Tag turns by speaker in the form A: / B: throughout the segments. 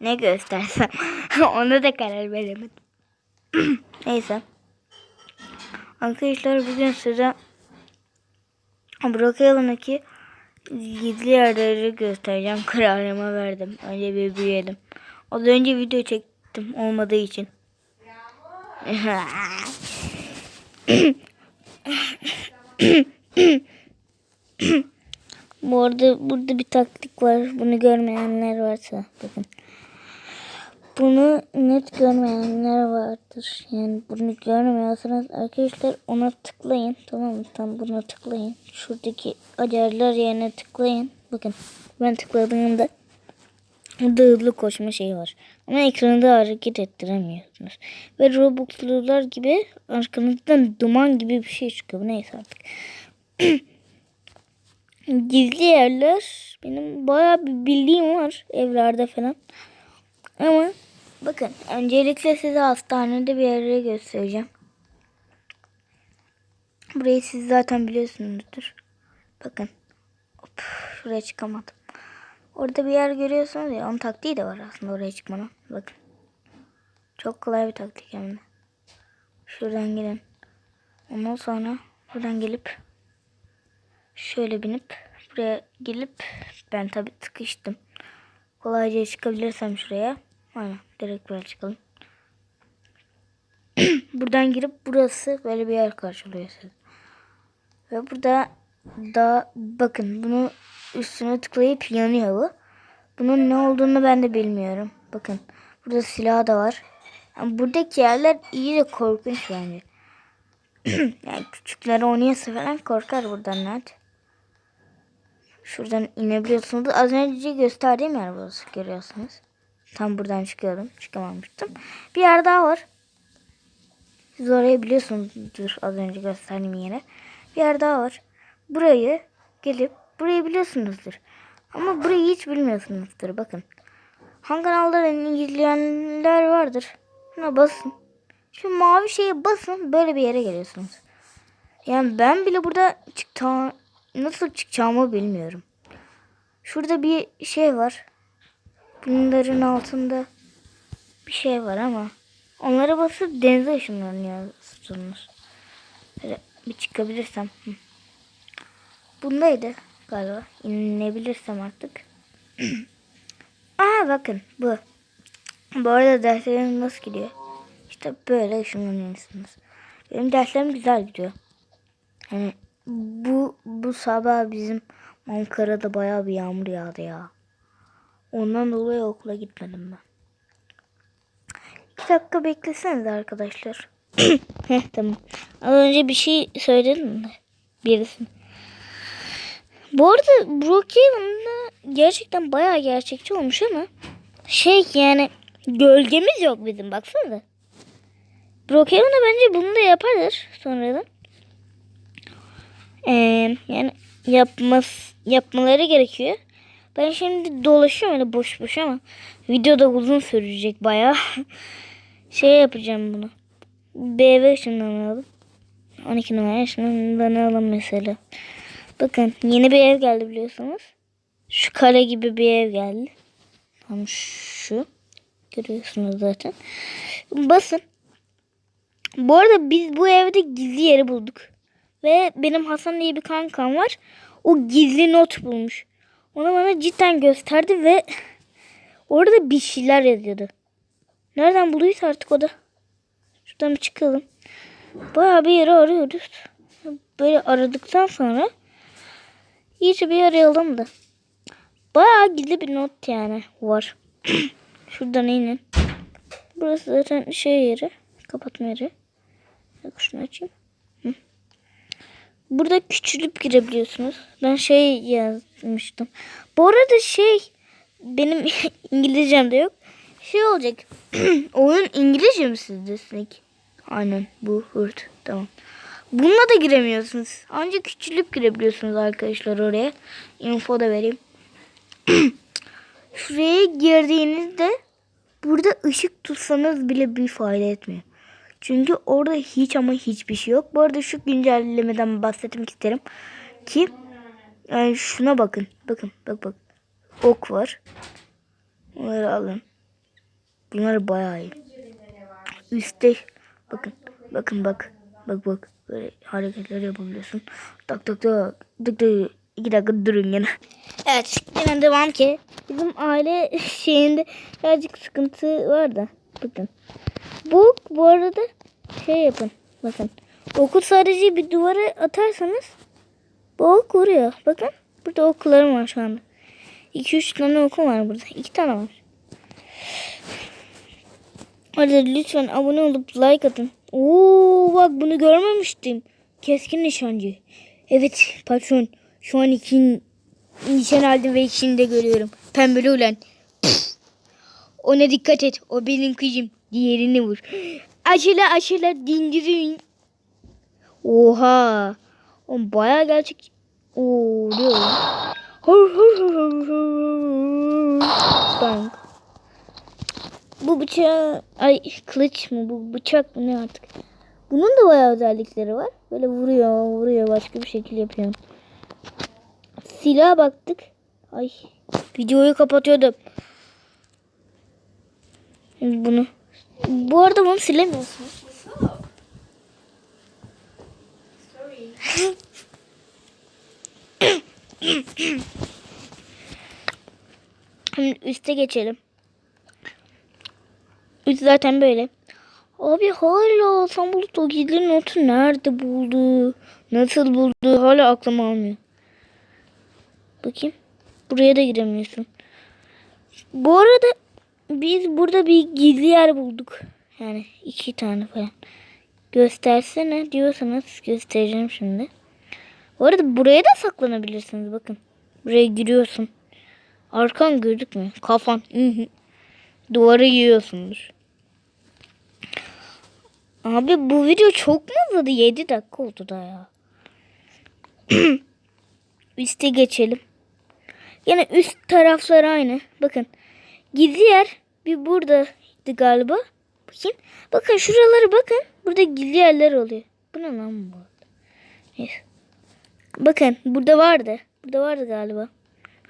A: ne göstersem ona da karar veremedim. Neyse. Arkadaşlar bugün size Brookhaven'daki gizli yerleri göstereceğim. Kararımı verdim. Önce bir büyüyelim. Az önce video çektim olmadığı için. Bu arada burada bir taktik var. Bunu görmeyenler varsa bakın. Bunu net görmeyenler vardır. Yani bunu görmüyorsanız arkadaşlar ona tıklayın. Tamam mı? Tam buna tıklayın. Şuradaki ayarlar yerine tıklayın. Bakın ben tıkladığımda hızlı koşma şeyi var. Ama ekranı hareket ettiremiyorsunuz. Ve Robux'lular gibi arkanızdan duman gibi bir şey çıkıyor. Neyse artık. Gizli yerler benim bayağı bir bildiğim var evlerde falan. Ama bakın öncelikle size hastanede bir yere göstereceğim. Burayı siz zaten biliyorsunuzdur. Bakın. Hop, şuraya çıkamadım. Orada bir yer görüyorsunuz ya onun taktiği de var aslında oraya çıkmanın. Bakın. Çok kolay bir taktik hem de. Şuradan gelin. Ondan sonra buradan gelip şöyle binip buraya gelip ben tabi sıkıştım. Kolayca çıkabilirsem şuraya. Aynen direkt böyle çıkalım. Buradan girip burası böyle bir yer karşılıyor sizi. Ve burada da bakın bunu üstüne tıklayıp yanıyor bu. Bunun ne olduğunu ben de bilmiyorum. Bakın burada silah da var. Yani buradaki yerler iyi de korkunç bence. yani küçükler oynuyorsa falan korkar buradan net. Şuradan inebiliyorsunuz. Az önce gösterdiğim yer burası görüyorsunuz. Tam buradan çıkıyordum. Çıkamamıştım. Bir yer daha var. Siz orayı biliyorsunuzdur az önce gösterdiğim yere. Bir yer daha var. Burayı gelip burayı biliyorsunuzdur. Ama burayı hiç bilmiyorsunuzdur. Bakın. Hangi kanalların ilgilenenler vardır. Buna basın. Şu mavi şeye basın. Böyle bir yere geliyorsunuz. Yani ben bile burada çıktığım nasıl çıkacağımı bilmiyorum. Şurada bir şey var. Bunların altında bir şey var ama onlara basıp denize ışınlanıyorsunuz. Böyle bir çıkabilirsem. Bundaydı galiba. İnebilirsem artık. Aa bakın bu. Bu arada derslerim nasıl gidiyor? İşte böyle ışınlanıyorsunuz. Benim derslerim güzel gidiyor. Hani bu bu sabah bizim Ankara'da bayağı bir yağmur yağdı ya. Ondan dolayı okula gitmedim ben. İki dakika bekleseniz arkadaşlar. Heh tamam. Az önce bir şey söyledim de. Birisi. Bu arada Brookhaven'da gerçekten bayağı gerçekçi olmuş ama şey yani gölgemiz yok bizim baksana. Brookhaven'da bence bunu da yaparlar sonradan. Ee, yani yapmaz, yapmaları gerekiyor. Ben şimdi dolaşıyorum öyle boş boş ama video da uzun sürecek bayağı. şey yapacağım bunu. BV ışınlanalım. 12 numara ışınlanalım mesela. Bakın yeni bir ev geldi biliyorsunuz. Şu kare gibi bir ev geldi. Tam şu. Görüyorsunuz zaten. Basın. Bu arada biz bu evde gizli yeri bulduk. Ve benim Hasan diye bir kankam var. O gizli not bulmuş. Onu bana cidden gösterdi ve orada bir şeyler yazıyordu. Nereden bulduysa artık o da. Şuradan bir çıkalım. Bayağı bir yeri arıyoruz. Böyle aradıktan sonra iyice bir arayalım da. Bayağı gizli bir not yani var. Şuradan inin. Burası zaten şey yeri. Kapatma yeri. Şunu açayım. Burada küçülüp girebiliyorsunuz. Ben şey yazmıştım. Bu arada şey benim İngilizcem de yok. Şey olacak. Oyun İngilizce mi sizde Snake? Aynen bu hırt. Tamam. Bununla da giremiyorsunuz. Ancak küçülüp girebiliyorsunuz arkadaşlar oraya. Info da vereyim. Şuraya girdiğinizde burada ışık tutsanız bile bir fayda etmiyor. Çünkü orada hiç ama hiçbir şey yok. Bu arada şu güncellemeden bahsetmek isterim. Ki yani şuna bakın. Bakın bak bak. Ok var. Onları alın. Bunlar bayağı iyi. Üstte bakın bakın bak bak bak böyle hareketler yapabiliyorsun. Tak tak tak tık tık iki dakika durun yine. Evet yine devam ki bizim aile şeyinde birazcık sıkıntı var da bakın. Bu bu arada şey yapın bakın. Oku sadece bir duvara atarsanız bu ok vuruyor. Bakın burada oklarım var şu anda. 2-3 tane okum var burada. 2 tane var. Hadi lütfen abone olup like atın. Oo bak bunu görmemiştim. Keskin nişancı. Evet patron. Şu an iki nişan aldım ve ikisini de görüyorum. Pembeli. Püf. Ona dikkat et. O benim kızım. Diğerini vur. Aşıla aşıla dindirin. Oha. O baya gerçek. Oo diyor. Bang. Bu bıçağı ay kılıç mı bu bıçak mı ne artık. Bunun da bayağı özellikleri var. Böyle vuruyor vuruyor başka bir şekil yapıyor. Silaha baktık. Ay videoyu kapatıyordum. Bunu. Bu arada bunu silemiyorsunuz. Şimdi üste geçelim. Üst zaten böyle. Abi hala sen bulut o gizli notu nerede buldu? Nasıl buldu? Hala aklım almıyor. Bakayım. Buraya da giremiyorsun. Bu arada biz burada bir gizli yer bulduk. Yani iki tane falan. Göstersene diyorsanız göstereceğim şimdi. Bu arada buraya da saklanabilirsiniz bakın. Buraya giriyorsun. Arkan gözükmüyor. Kafan. Duvarı yiyorsundur. Abi bu video çok mu uzadı? 7 dakika oldu da ya. Üste geçelim. Yine üst taraflar aynı. Bakın. Gizli yer bir buradaydı galiba. Bakayım. Bakın şuraları bakın. Burada gizli yerler oluyor. Bu ne lan bu? Bakın burada vardı. Burada vardı galiba.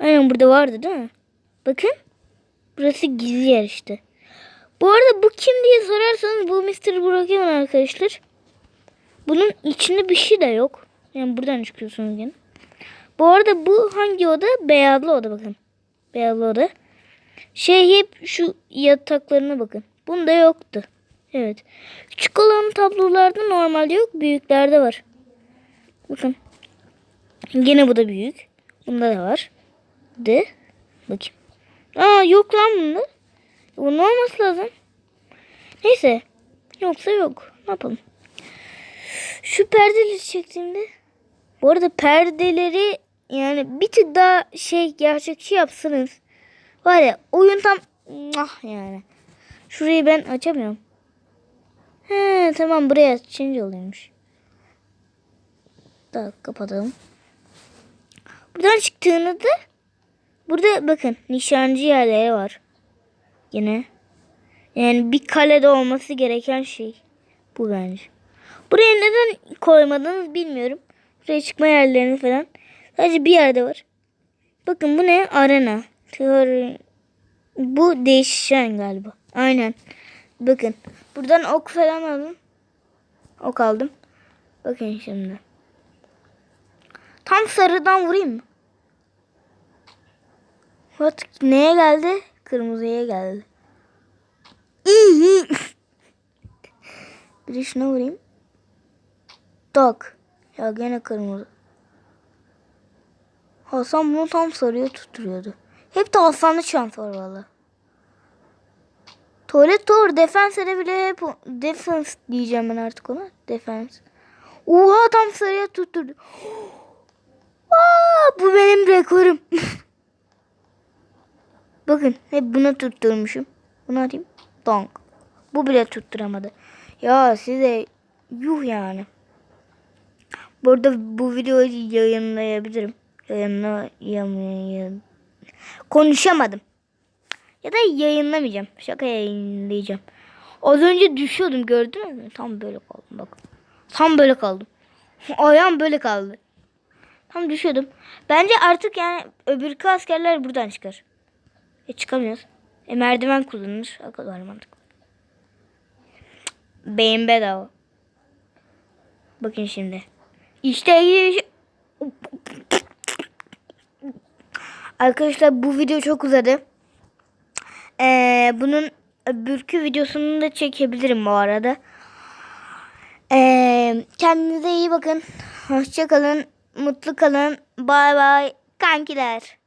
A: Aynen burada vardı değil mi? Bakın. Burası gizli yer işte. Bu arada bu kim diye sorarsanız bu Mr. Brockhaven arkadaşlar. Bunun içinde bir şey de yok. Yani buradan çıkıyorsunuz gene. Bu arada bu hangi oda? Beyazlı oda bakın. Beyazlı oda. Şey hep şu yataklarına bakın. Bunda yoktu. Evet. Küçük olan tablolarda normalde yok. Büyüklerde var. Bakın. Gene bu da büyük. Bunda da var. De. Bakayım. Aa yok lan bunda. Bunun olması lazım. Neyse. Yoksa yok. Ne yapalım? Şu perdeleri çektiğimde. Bu arada perdeleri yani bir tık daha şey gerçekçi yapsanız. Var ya oyun tam ah yani. Şurayı ben açamıyorum. He tamam buraya açınca oluyormuş. Daha kapatalım. Buradan çıktığında burada bakın nişancı yerleri var. Yine. Yani bir kalede olması gereken şey. Bu bence. Buraya neden koymadınız bilmiyorum. Buraya çıkma yerlerini falan. Sadece bir yerde var. Bakın bu ne? Arena. Teori. Bu değişen galiba. Aynen. Bakın. Buradan ok falan aldım. Ok aldım. Bakın şimdi. Tam sarıdan vurayım mı? What? Neye geldi? Kırmızıya geldi. Bir de şuna vurayım. Tak. Ya gene kırmızı. Hasan bunu tam sarıya tutturuyordu. Hep de Hasan'da şans var valla. Tuvalet doğru defense bile hep defense diyeceğim ben artık ona. Defense. Oha tam sarıya tutturdu. Aa, bu benim rekorum. Bakın hep buna tutturmuşum. Bunu atayım. Donk. Bu bile tutturamadı. Ya size yuh yani. Burada bu videoyu yayınlayabilirim. Yayınlayamıyorum. Konuşamadım. Ya da yayınlamayacağım. Şaka yayınlayacağım. Az önce düşüyordum gördünüz mü? Tam böyle kaldım bak. Tam böyle kaldım. Ayağım böyle kaldı. Tam düşüyordum. Bence artık yani öbürkü askerler buradan çıkar. E çıkamıyoruz. E, merdiven kullanılır. O kadar mantıklı. Beyin bedava. Bakın şimdi. İşte Arkadaşlar bu video çok uzadı. Ee, bunun öbürkü videosunu da çekebilirim bu arada. Ee, kendinize iyi bakın. Hoşça kalın. Mutlu kalın. Bay bay kankiler.